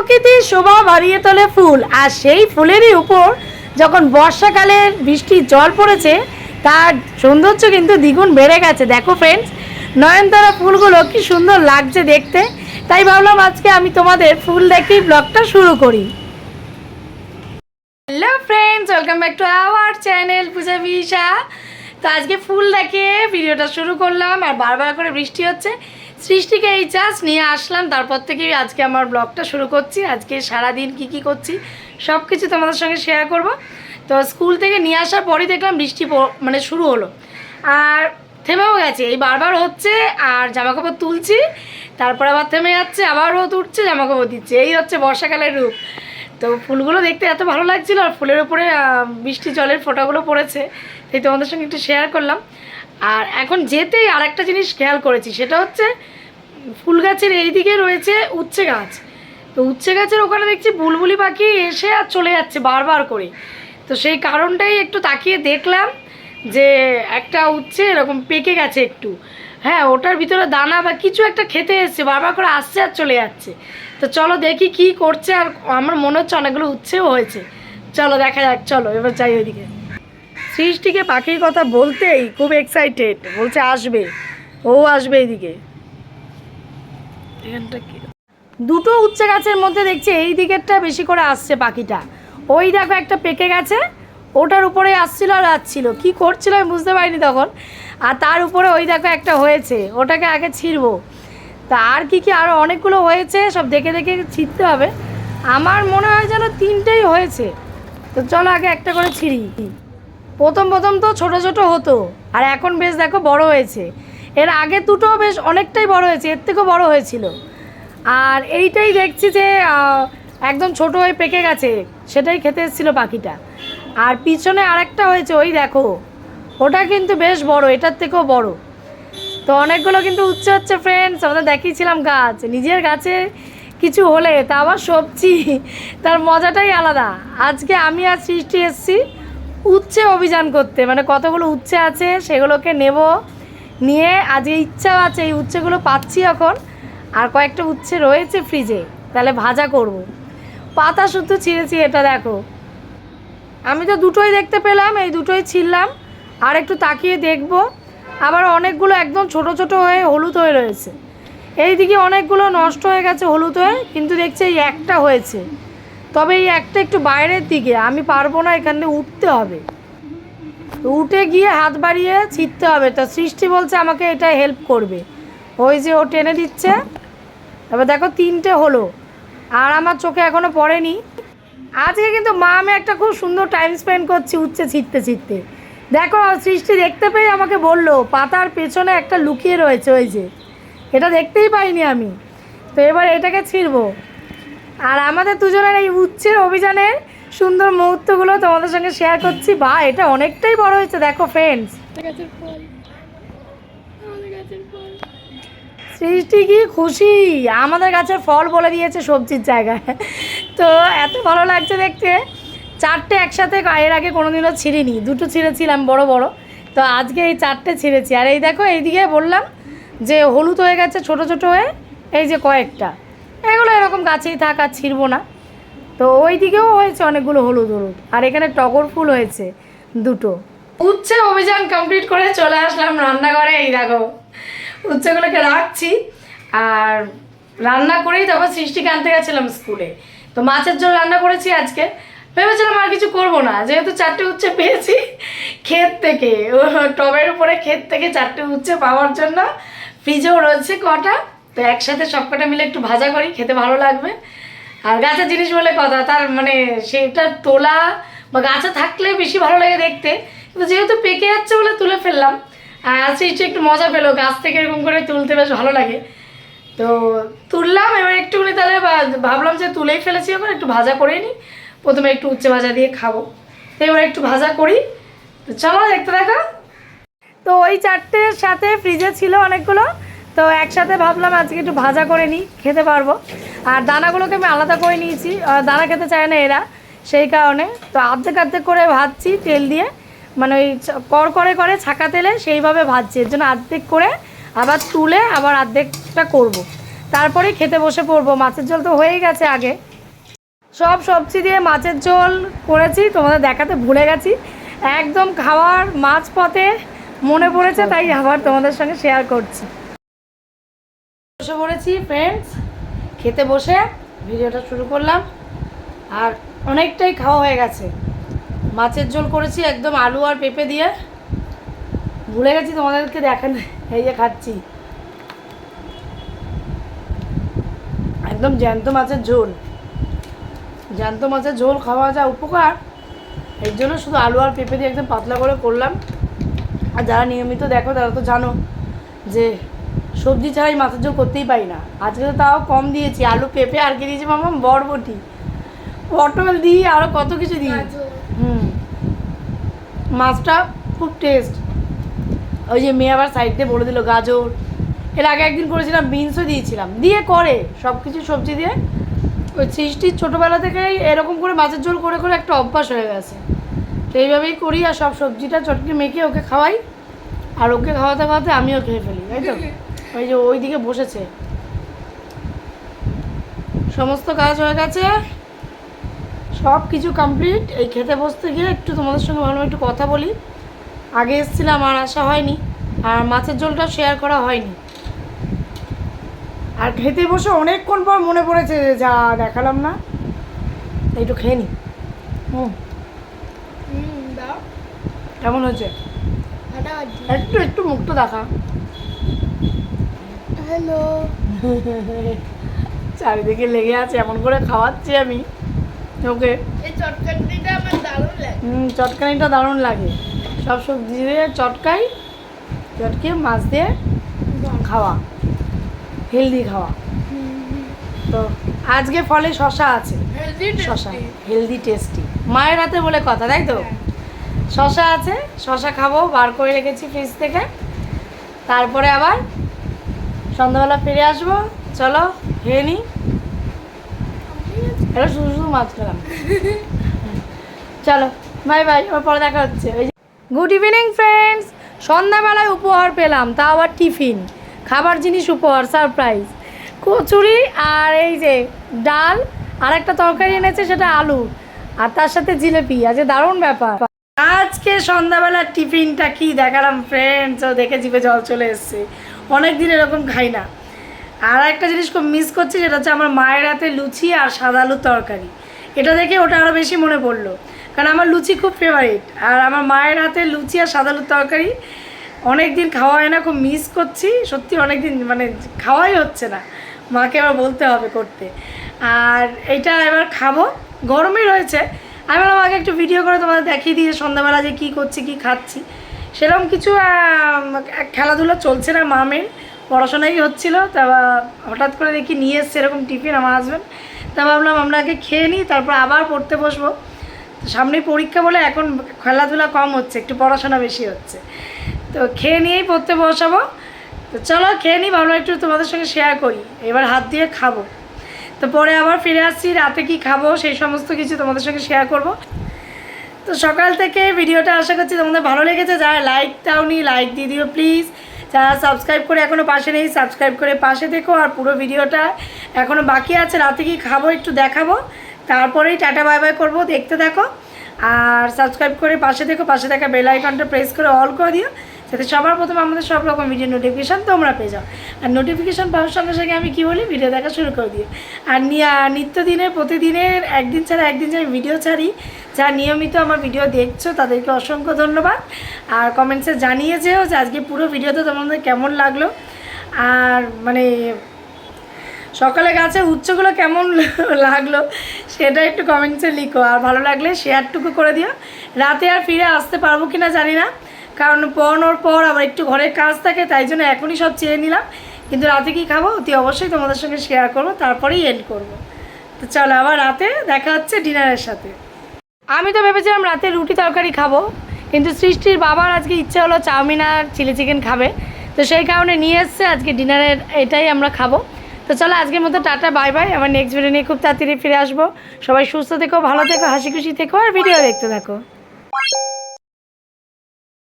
প্রকৃতির শোভা বাড়িয়ে তোলে ফুল। আর সেই ফুলেরই উপর যখন বর্ষাকালের বৃষ্টির জল পড়েছে, তার সৌন্দর্য কিন্তু দ্বিগুণ বেড়ে গেছে। দেখো ফ্রেন্ডস নয়নতারা ফুলগুলো কি সুন্দর লাগছে দেখতে। তাই ভাবলাম আজকে আমি তোমাদের ফুল দেখেই ব্লগটা শুরু করি। Hello friends welcome back to our channel Puja Bisha তো আজকে ফুল দেখে ভিডিওটা শুরু করলাম, আর বারবার করে বৃষ্টি হচ্ছে। সৃষ্টিকে এই চাষ নিয়ে আসলাম। তারপর থেকেই আজকে আমার ব্লগটা শুরু করছি। আজকে সারাদিন কি কি করছি সব কিছু তোমাদের সঙ্গে শেয়ার করব। তো স্কুল থেকে নিয়ে আসার পরই দেখলাম বৃষ্টি মানে শুরু হলো। আর থেমেও গেছে। এই বারবার হচ্ছে, আর জামাকাপড় তুলছি, তারপর আবার থেমে যাচ্ছে, আবার রোদ উঠছে, জামাকাপড় দিচ্ছে। এই হচ্ছে বর্ষাকালের রূপ। তো ফুলগুলো দেখতে এত ভালো লাগছিল, আর ফুলের উপরে বৃষ্টি জলের ফোঁটাগুলো পড়েছে। সেই তোমাদের সঙ্গে একটু শেয়ার করলাম। আর এখন যেতেই আর একটা জিনিস খেয়াল করেছি, সেটা হচ্ছে ফুল গাছের এইদিকে রয়েছে উচ্ছে গাছ। তো উচ্ছে গাছের ওখানে দেখছি বুলবুলি পাখি এসে আর চলে যাচ্ছে বারবার করে। তো সেই কারণটাই একটু তাকিয়ে দেখলাম যে একটা উচ্ছে এরকম পেকে গেছে একটু। হ্যাঁ ওটার ভিতরে দানা বা কিছু একটা খেতে এসছে, বারবার করে আসছে আর চলে যাচ্ছে। তো চলো দেখি কি করছে আর আমার মনে হচ্ছে অনেকগুলো উচ্ছেও হয়েছে। চলো দেখা যাক, চলো, এবার যাই ওইদিকে। সৃষ্টিকে পাখির কথা বলতেই খুব এক্সাইটেড বলছে আসবে ও আসবে এইদিকে। দুটো উচ্ছে গাছের মধ্যে দেখছি এই দিকেরটা বেশি করে আসছে পাখিটা। ওই দেখো একটা পেকে গেছে ওটার উপরে আসছিল আর আসছিল। কি করছিল আমি বুঝতে পারিনি তখন। আর তার উপরে ওই দেখো একটা হয়েছে ওটাকে আগে ছিঁড়বো। তা আর কি কি আরও অনেকগুলো হয়েছে সব দেখে দেখে ছিঁড়তে হবে। আমার মনে হয় যেন তিনটেই হয়েছে। তো চলো আগে একটা করে ছিঁড়ি। প্রথম প্রথম তো ছোট ছোট হতো। আর এখন বেশ দেখো বড় হয়েছে। এর আগে দুটো বেশ অনেকটাই বড় হয়েছে, এর থেকেও বড় হয়েছিল। আর এইটাই দেখছি যে একদম ছোট হয়ে পেকে গেছে, সেটাই খেতে এসেছিল পাখিটা। আর পিছনে আরেকটা হয়েছে, ওই দেখো, ওটা কিন্তু বেশ বড়, এটার থেকেও বড়। তো অনেকগুলো কিন্তু উচ্ছে হচ্ছে ফ্রেন্ডস আমাদের দেখিয়েছিলাম গাছ। নিজের গাছে কিছু হলে, তা আবার সবজি, তার মজাটাই আলাদা। আজকে আমি আর সৃষ্টি এসেছি উচ্ছে অভিযান করতে মানে কতগুলো উচ্ছে আছে সেগুলোকে নেব, নিয়ে আজকে ইচ্ছা আছে, এই উচ্ছেগুলো পাচ্ছি এখন, আর কয়েকটা উচ্ছে রয়েছে ফ্রিজে তাহলে ভাজা করব। পাতা শুদ্ধ ছিঁড়েছি এটা দেখো। আমি তো দুটোই দেখতে পেলাম, এই দুটোই ছিললাম আর একটু তাকিয়ে দেখব। আবার অনেকগুলো একদম ছোট ছোট হয়ে হলুদ হয়ে রয়েছে। এইদিকে অনেকগুলো নষ্ট হয়ে গেছে হলুদ হয়ে, কিন্তু দেখছি এই একটা হয়েছে। তবে এই একটা একটু বাইরের দিকে, আমি পারব না এখানে উঠতে হবে। উঠে গিয়ে হাত বাড়িয়ে ছিটতে হবে। তো সৃষ্টি বলছে আমাকে এটা হেল্প করবে। ওই যে ও টেনে দিচ্ছে। এবার দেখো তিনটে হলো। আর আমার চোখে এখনও পড়েনি। আজকে কিন্তু মা, আমি একটা খুব সুন্দর টাইম স্পেন্ড করছি উঠছে ছিটতে ছিটতে। দেখো, সৃষ্টি দেখতে পেয়ে আমাকে বলল, পাতার পেছনে একটা লুকিয়ে রয়েছে, ওই যে। এটা দেখতেই পাইনি আমি। তো এবার এটাকে ছিঁড়বো। আর আমাদের দুজনের এই উচ্ছের অভিযানের সুন্দর মুহূর্তগুলো তোমাদের সঙ্গে শেয়ার করছি। বা এটা অনেকটাই বড় হয়েছে দেখো ফ্রেন্ডস সৃষ্টি কি খুশি? আমাদের গাছের ফল বলে দিয়েছে সবজির জায়গায়। তো এত ভালো লাগছে দেখতে। চারটে একসাথে এর আগে কোনোদিনও ছিঁড়িনি। দুটো ছিঁড়েছিলাম বড় বড়। তো আজকে এই চারটে ছিঁড়েছি। আর এই দেখো এইদিকে বললাম যে হলুদ হয়ে গেছে ছোট ছোট হয়ে। এই যে কয়েকটা। এরকম গাছেই থাক আর ছিঁড়বো না। তো ওই দিকেও হয়েছে অনেকগুলো হলুদ হলুদ। আর এখানে টগর ফুল হয়েছে দুটো। উচ্ছে অভিযান কমপ্লিট করে চলে আসলাম রান্নাঘরে, এই দেখো। উচ্ছেগুলোকে রাখছি। আর রান্না করেই তারপর সৃষ্টিকে আনতে গেছিলাম স্কুলে। তো মাছের ঝোল রান্না করেছি আজকে। ভেবেছিলাম আর কিছু করব না। যেহেতু চারটে উচ্ছে পেয়েছি ক্ষেত থেকে। টবের উপরে ক্ষেত থেকে চারটে উচ্ছে পাওয়ার জন্য। ফ্রিজেও রয়েছে কটা। তো একসাথে সব কটা মিলে একটু ভাজা করি, খেতে ভালো লাগবে। আর গাছের জিনিস বলে কথা, তার মানে সেটা তোলা বা গাছে থাকলে বেশি ভালো লাগে দেখতে। কিন্তু যেহেতু পেকে যাচ্ছে বলে তুলে ফেললাম, আর সেইটা একটু মজা পেল, গাছ থেকে এরকম করে তুলতে বেশ ভালো লাগে। তো তুললাম, এবার একটুখানি তাহলে ভাবলাম যে তুলেই ফেলেছি এখন একটু ভাজা করে নিই। প্রথমে একটু উচ্ছে ভাজা দিয়ে খাব। তো এবার একটু ভাজা করি। তো চলো দেখতে দেখা তো ওই চারটের সাথে ফ্রিজে ছিল অনেকগুলো। তো একসাথে ভাবলাম আজকে একটু ভাজা করে নিই, খেতে পারব। আর দানাগুলোকে আমি আলাদা করে নিয়েছি দানা খেতে চায় না এরা, সেই কারণে। তো আর্ধেক আর্ধেক করে ভাজছি তেল দিয়ে মানে ওই চ- কড়কড়ে করে ছাকা তেলে সেইভাবে ভাজছি, এর জন্য আর্ধেক করে আবার তুলে আবার আর্ধেকটা করব। তারপরে খেতে বসে পড়ব, মাছের ঝোল তো হয়েই গেছে আগে। সব সবজি দিয়ে মাছের ঝোল করেছি, তোমাদের দেখাতে ভুলে গেছি। একদম খাওয়ার মাছ পথে মনে পড়েছে, তাই আবার তোমাদের সঙ্গে শেয়ার করছি। বসে পড়েছি ফ্রেন্ডস খেতে বসে ভিডিওটা শুরু করলাম। আর অনেকটাই খাওয়া হয়ে গেছে। মাছের ঝোল করেছি একদম আলু আর পেঁপে দিয়ে। ভুলে গেছি তোমাদেরকে দেখান, এই যে খাচ্ছি। একদম জ্যান্ত মাছের ঝোল। জ্যান্ত মাছের ঝোল খাওয়া যা উপকার। এর জন্য শুধু আলু আর পেঁপে দিয়ে একদম পাতলা করে করলাম। আর যারা নিয়মিত দেখো, তারা তো জানো যে সবজি ছাড়াই মাছের ঝোল করতেই পারি না। আজকে তো তাও কম দিয়েছি আলু পেঁপে আর কি দিয়েছি মামা বরবটি। পটল দিই আরও কত কিছু দিই। হুম। মাছটা খুব টেস্ট ওই যে মেয়ে আবার সাইড দিয়ে বলে দিল গাজর। এর আগে একদিন করেছিলাম বিনসও দিয়েছিলাম। দিয়ে করে সব কিছু সবজি দিয়ে। ওই সৃষ্টির ছোটোবেলা থেকেই এরকম করে মাছের ঝোল করে করে একটা অভ্যাস হয়ে গেছে। তো এইভাবেই করি আর সব সবজিটা চটকে মেখে ওকে খাওয়াই। আর ওকে খাওয়াতে খাওয়াতে আমিও খেয়ে ফেলি তাই তো? ওই যে ওই দিকে বসেছে। সমস্ত কাজ হয়ে গেছে। সব কিছু কমপ্লিট এই খেতে বসতে গিয়ে একটু তোমাদের সঙ্গে ভাবলাম একটু কথা বলি। আগে এসেছিলাম আর আসা হয়নি। আর মাছের ঝোলটা শেয়ার করা হয়নি। আর খেতে বসে অনেকক্ষণ পর মনে পড়েছে যে দেখালাম না। একটু খেয়ে নি। হুম। কেমন হয়েছে? একটু একটু মুখটা দেখা। হ্যালো চারিদিকে লেগে আছে এমন করে খাওয়াচ্ছি আমি। ওকে। এই চটকাটিটা আমার দারুণ লাগে। হুম, চটকানিটা দারুণ লাগে। সব সবজি দিয়ে চটকাই চটকে মাছ দিয়ে খাওয়া। হেলদি খাওয়া। তো আজকে ফলে শশা আছে। হেলদি শশা হেলদি টেস্টি মায়ের হাতে বলে কথা তাই তো? শশা আছে শশা খাব বার করে রেখেছি ফ্রিজ থেকে। তারপরে আবার সন্ধ্যাবেলা ফিরে আসব। চলো, খেয়ে এটা শুধু শুধু মাছ খেলাম। চলো বাই বাই আবার পরে দেখা হচ্ছে। ওই গুড ইভিনিং ফ্রেন্ডস সন্ধ্যাবেলায় উপহার পেলাম তা আবার টিফিন। খাবার জিনিস উপহার সারপ্রাইজ কচুরি আর এই যে ডাল আর একটা তরকারি এনেছে, সেটা আলু। আর তার সাথে জিলেপি আজকে দারুণ ব্যাপার। আজকে সন্ধ্যাবেলার টিফিনটা কি দেখালাম ফ্রেন্ডস ও দেখে জিভে জল চলে এসছে। অনেক দিন এরকম খাই না। আর একটা জিনিস খুব মিস করছি, সেটা হচ্ছে আমার মায়ের হাতে লুচি আর সাদা আলুর তরকারি। এটা দেখে ওটা আরও বেশি মনে পড়ল। কারণ আমার লুচি খুব ফেভারিট আর আমার মায়ের হাতে লুচি আর সাদা আলুর তরকারি অনেক দিন খাওয়া হয় না, খুব মিস করছি। সত্যি অনেক দিন মানে খাওয়াই হচ্ছে না। মাকে আবার বলতে হবে করতে। আর এটা এবার খাব। গরমই রয়েছে। আমি আগে একটু ভিডিও করে তোমাদের দেখিয়ে দিয়ে সন্ধ্যাবেলা যে কী করছি, কী খাচ্ছি। সেরকম কিছু খেলাধুলা চলছে না মামের। পড়াশোনাই হচ্ছিল, তা হঠাৎ করে দেখি নিয়ে এসছে এরকম টিফিন আমার হাজব্যান্ড তা ভাবলাম আমরা আগে খেয়ে নিই, তারপর আবার পড়তে বসবো। তো সামনেই পরীক্ষা বলে এখন খেলাধুলা কম হচ্ছে, একটু পড়াশোনা বেশি হচ্ছে। তো খেয়ে নিয়েই পড়তে বসাবো। তো চলো খেয়ে নিই, ভাবলাম একটু তোমাদের সঙ্গে শেয়ার করি। এবার হাত দিয়ে খাব। তো পরে আবার ফিরে আসছি, রাতে কি খাব সেই সমস্ত কিছু তোমাদের সঙ্গে শেয়ার করব। তো সকাল থেকে ভিডিওটা আশা করছি তোমাদের ভালো লেগেছে। যারা লাইক দাওনি লাইক দিয়ে দিও প্লিজ যারা সাবস্ক্রাইব করে এখনও পাশে নেই সাবস্ক্রাইব করে পাশে দেখো আর পুরো ভিডিওটা এখনও বাকি আছে। রাতে কি খাব একটু দেখাবো। তারপরেই টাটা বাই বাই করব। দেখতে দেখো আর সাবস্ক্রাইব করে পাশে দেখো, পাশে থাকা বেল আইকনটা প্রেস করে অল করে দিও। যাতে সবার প্রথম আমাদের সব রকম ভিডিও নোটিফিকেশান তোমরা পেয়ে যাও। আর নোটিফিকেশান পাওয়ার সঙ্গে সঙ্গে আমি কী বলি ভিডিও দেখা শুরু করে দিই আর নিত্যদিনের, প্রতিদিনের, একদিন ছাড়া একদিন যে আমি ভিডিও ছাড়ি যা নিয়মিত আমার ভিডিও দেখছ, তাদেরকে অসংখ্য ধন্যবাদ। আর কমেন্টসে জানিয়ে যেও যে আজকে পুরো ভিডিওতে তোমাদের কেমন লাগল। আর মানে সকালে গাছে উচ্চগুলো কেমন লাগল, সেটা একটু কমেন্টসে লিখো। আর ভালো লাগলে শেয়ারটুকু করে দিও। রাতে আর ফিরে আসতে পারব কি না জানি না। কারণ পড়ানোর পর আবার একটু ঘরের কাজ থাকে, তাই জন্য এখনই সব চেয়ে নিলাম। কিন্তু রাতে কি খাব? অতি অবশ্যই তোমাদের সঙ্গে শেয়ার করব, তারপরেই এন্ড করব। তো চলো আবার রাতে দেখা হচ্ছে ডিনারের সাথে। আমি তো ভেবেছিলাম রাতে রুটি তরকারি খাব, কিন্তু সৃষ্টির বাবার আজকে ইচ্ছা হলো চাউমিন আর চিলি চিকেন খাবে। তো সেই কারণে নিয়ে এসছে, আজকে ডিনারের এটাই আমরা খাব। তো চলো আজকের মতো টাটা, বাই বাই। আমার নেক্সট ভিডিও নিয়ে খুব তাড়াতাড়ি ফিরে আসব। সবাই সুস্থ থেকো, ভালো থেকো, হাসি খুশি থেকো, আর ভিডিও দেখতে থাকো।